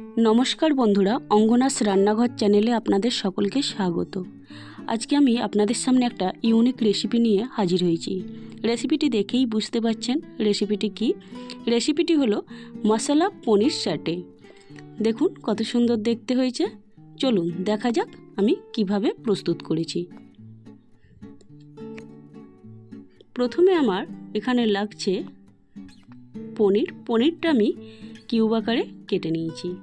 নমস্কার বন্ধুরা, অঙ্গনাস রান্নাঘর চ্যানেলে আপনাদের সকলকে স্বাগত। আজকে আমি আপনাদের সামনে একটা ইউনিক রেসিপি নিয়ে হাজির হয়েছি। রেসিপিটি দেখেই বুঝতে পারছেন রেসিপিটি কি। রেসিপিটি হলো মশলা পনির চাটে দেখুন কত সুন্দর দেখতে হয়েছে। চলুন দেখা যাক আমি কীভাবে প্রস্তুত করেছি। প্রথমে আমার এখানে লাগছে পনির। পনিরটা আমি কিউব আকারে কেটে নিয়েছি।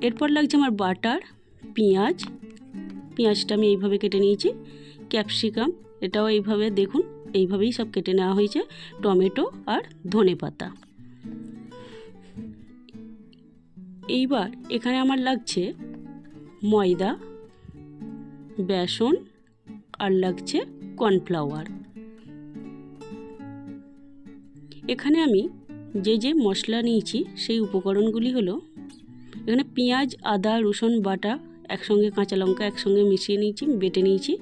এরপর লাগছে আমার বাটার, পেঁয়াজ। পেঁয়াজটা আমি এইভাবে কেটে নিয়েছি। ক্যাপসিকাম, এটাও এইভাবে দেখুন, এইভাবেই সব কেটে নেওয়া হয়েছে। টমেটো আর ধনে পাতা। এইবার এখানে আমার লাগছে ময়দা, বেসন আর লাগছে কর্নফ্লাওয়ার। এখানে আমি যে যে মশলা নিয়েছি, সেই উপকরণগুলি হলো এখানে পেঁয়াজ, আদা, রসুন, বাটা একসঙ্গে কাঁচা লঙ্কা একসঙ্গে মিশিয়ে নিয়েছি, বেটে নিয়েছি।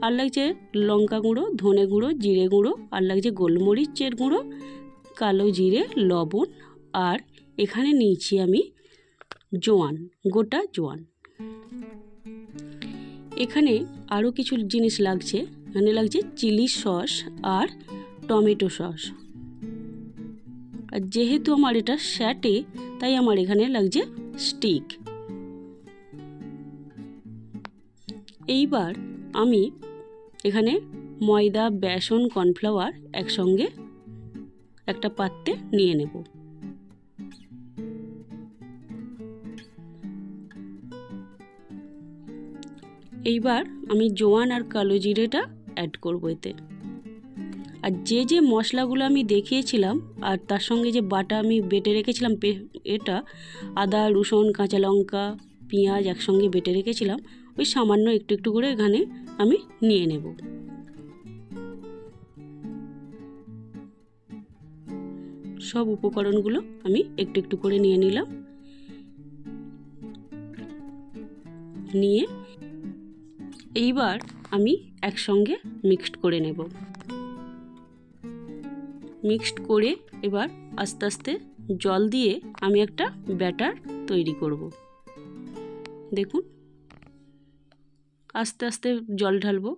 আর লাগছে লঙ্কা গুঁড়ো, ধনে গুঁড়ো, জিরে গুঁড়ো, আর লাগছে গোলমরিচের গুঁড়ো, কালো জিরে, লবণ, আর এখানে নিয়েছি আমি জোয়ান, গোটা জোয়ান। এখানে আরও কিছু জিনিস লাগছে, এখানে লাগছে চিলি সস আর টমেটো সস। আর যেহেতু আমার এটা স্যাটে, তাই আমার এখানে লাগছে স্টিক। এইবার আমি এখানে ময়দা, বেসন, কর্নফ্লাওয়ার একসঙ্গে একটা পাত্রে নিয়ে নেব। এইবার আমি জোয়ান আর কালো জিরেটা অ্যাড করব এতে। আর যে যে মশলাগুলো আমি দেখিয়েছিলাম আর তার সঙ্গে যে বাটা আমি বেটে রেখেছিলাম এটা আদা, রসুন, কাঁচা লঙ্কা, পেঁয়াজ একসঙ্গে বেটে রেখেছিলাম, ওই সামান্য একটু একটু করে এখানে আমি নিয়ে নেব। সব উপকরণগুলো আমি একটু একটু করে নিয়ে নিলাম। নিয়ে এইবার আমি একসঙ্গে মিক্সড করে নেব। মিক্সড করে এবার আস্তে আস্তে জল দিয়ে আমি একটা ব্যাটার তৈরি করব। দেখুন, আস্তে আস্তে জল ঢালবো।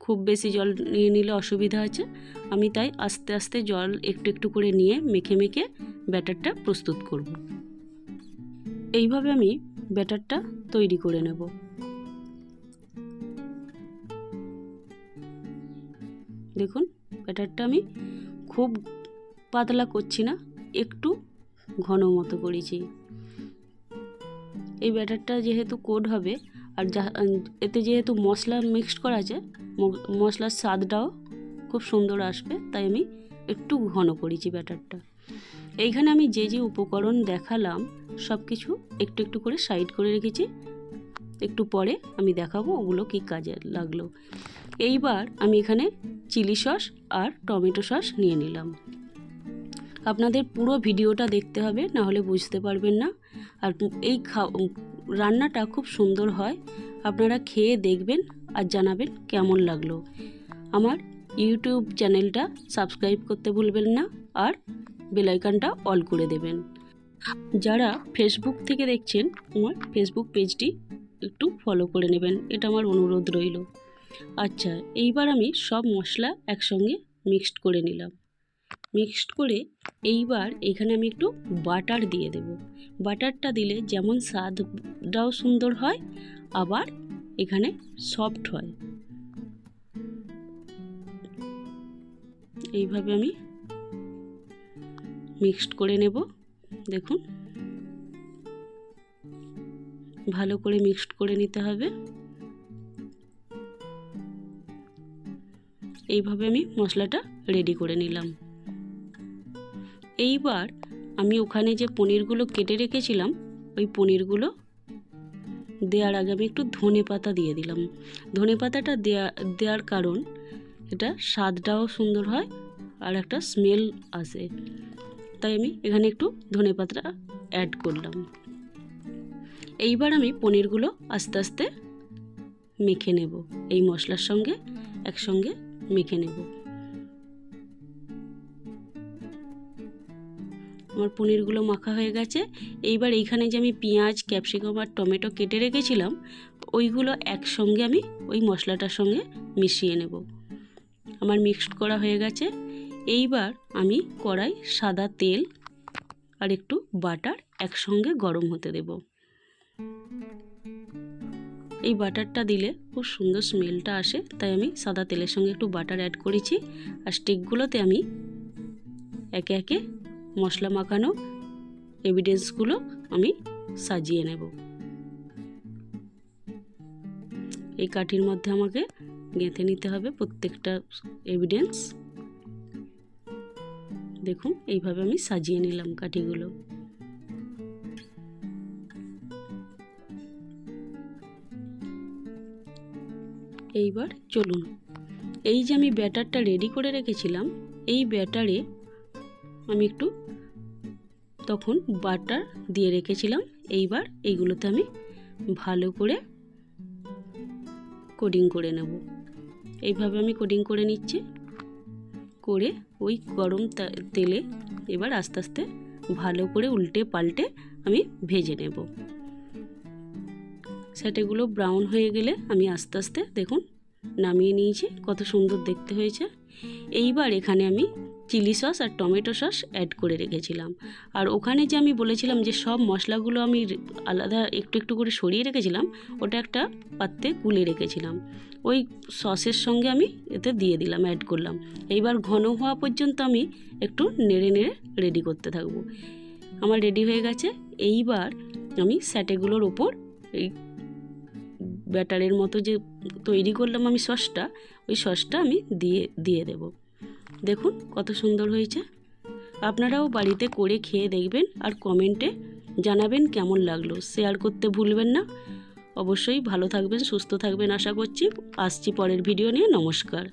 খুব বেশি জল নিয়ে নিলে অসুবিধা আছে। আমি তাই আস্তে আস্তে জল একটু একটু করে নিয়ে মেখে মেখে ব্যাটারটা প্রস্তুত করব। এইভাবে আমি ব্যাটারটা তৈরি করে নেব। দেখুন, ব্যাটারটা আমি খুব পাতলা করছি না, একটু ঘন মতো করেছি। এই ব্যাটারটা যেহেতু কোড হবে, আর যা, এতে যেহেতু মশলা মিক্সড করা আছে মশলার স্বাদটাও খুব সুন্দর আসবে, তাই আমি একটু ঘন করেছি ব্যাটারটা। এইখানে আমি যে যে উপকরণ দেখালাম সব কিছু একটু একটু করে সাইড করে রেখেছি। একটু পরে আমি দেখাবো ওগুলো কি কাজে লাগল। এইবার আমি এখানে চিলি সস আর টমেটো সস নিয়ে নিলাম। আপনাদের পুরো ভিডিওটা দেখতে হবে, না হলে বুঝতে পারবেন না। আর এই রান্নাটা খুব সুন্দর হয়। আপনারা খেয়ে দেখবেন আর জানাবেন কেমন লাগল। আমার ইউটিউব চ্যানেলটা সাবস্ক্রাইব করতে ভুলবেন না আর বেলাইকানটা অল করে দেবেন। যারা ফেসবুক থেকে দেখছেন, আমার ফেসবুক পেজটি একটু ফলো করে নেবেন। এটা আমার অনুরোধ রইল। আচ্ছা এইবার আমি সব মশলা একসঙ্গে মিক্সড করে নিলাম। মিক্সড করে এইবার এখানে আমি একটু বাটার দিয়ে দেব। বাটারটা দিলে যেমন স্বাদটাও সুন্দর হয়, আবার এখানে সফট হয়। এইভাবে আমি মিক্সড করে নেব, দেখুন। ভালো করে মিক্সড করে নিতে হবে। এইভাবে আমি মশলাটা রেডি করে নিলাম। এইবার আমি ওখানে যে পনিরগুলো কেটে রেখেছিলাম, ওই পনিরগুলো দেওয়ার আগে আমি একটু ধনে পাতা দিয়ে দিলাম। ধনে পাতাটা দেওয়া দেওয়ার কারণ এটা স্বাদটাও সুন্দর হয় আর একটা স্মেল আসে। তাই আমি এখানে একটু ধনে পাতাটা অ্যাড করলাম। এইবার আমি পনিরগুলো আস্তে আস্তে মেখে নেব। এই মশলার সঙ্গে একসঙ্গে মেখে নেব। আমার পনিরগুলো মাখা হয়ে গেছে। এইবার এইখানে যে আমি পেঁয়াজ, ক্যাপসিকাম আর টমেটো কেটে রেখেছিলাম, ওইগুলো একসঙ্গে আমি ওই মশলাটার সঙ্গে মিশিয়ে নেব। আমার মিক্সড করা হয়ে গেছে। এইবার আমি কড়াই সাদা তেল আর একটু বাটার একসঙ্গে গরম হতে দেব। এই বাটারটা দিলে খুব সুন্দর স্মেলটা আসে, তাই আমি সাদা তেলের সঙ্গে একটু বাটার অ্যাড করেছি। আর স্টিকগুলোতে আমি একে একে মশলা মাখানো এভিডেন্সগুলো আমি সাজিয়ে নেব। এই কাঠির মধ্যে আমাকে গেঁথে নিতে হবে প্রত্যেকটা এভিডেন্স দেখুন, এইভাবে আমি সাজিয়ে নিলাম কাঠিগুলো। এইবার চলুন। এই যে আমি ব্যাটারটা রেডি করে রেখেছিলাম, এই ব্যাটারে আমি একটু তখন বাটার দিয়ে রেখেছিলাম। এইবার এইগুলোতে আমি ভালো করে কোডিং করে নেব। এইভাবে আমি কোডিং করে নিচ্ছি। করে ওই গরম তেলে এবার আস্তে আস্তে ভালো করে উল্টে পাল্টে আমি ভেজে নেব। সেটাগুলো ব্রাউন হয়ে গেলে আমি আস্তে আস্তে দেখুন নামিয়ে নিয়েছি, কত সুন্দর দেখতে হয়েছে। এইবার এখানে আমি চিলি সস আর টমেটো সস অ্যাড করে রেখেছিলাম। আর ওখানে যে আমি বলেছিলাম যে সব মশলাগুলো আমি আলাদা একটু একটু করে সরিয়ে রেখেছিলাম, ওটা একটা পাত্রে গুলে রেখেছিলাম। ওই সসের সঙ্গে আমি এতে দিয়ে দিলাম অ্যাড করলাম। এইবার ঘন হওয়া পর্যন্ত আমি একটু নেড়ে নেড়ে রেডি করতে থাকব। আমার রেডি হয়ে গেছে। এইবার আমি স্যাটেগুলোর ওপর এই ব্যাটারের মতো যে তৈরি করলাম আমি সসটা, ওই সসটা আমি দিয়ে দিয়ে দেব। দেখুন কত সুন্দর হয়েছে। আপনারাও বাড়িতে করে খেয়ে দেখবেন আর কমেন্টে জানাবেন কেমন লাগল। শেয়ার করতে ভুলবেন না। অবশ্যই ভালো থাকবেন, সুস্থ থাকবেন। আশা করছি আসছি পরের ভিডিও নিয়ে। নমস্কার।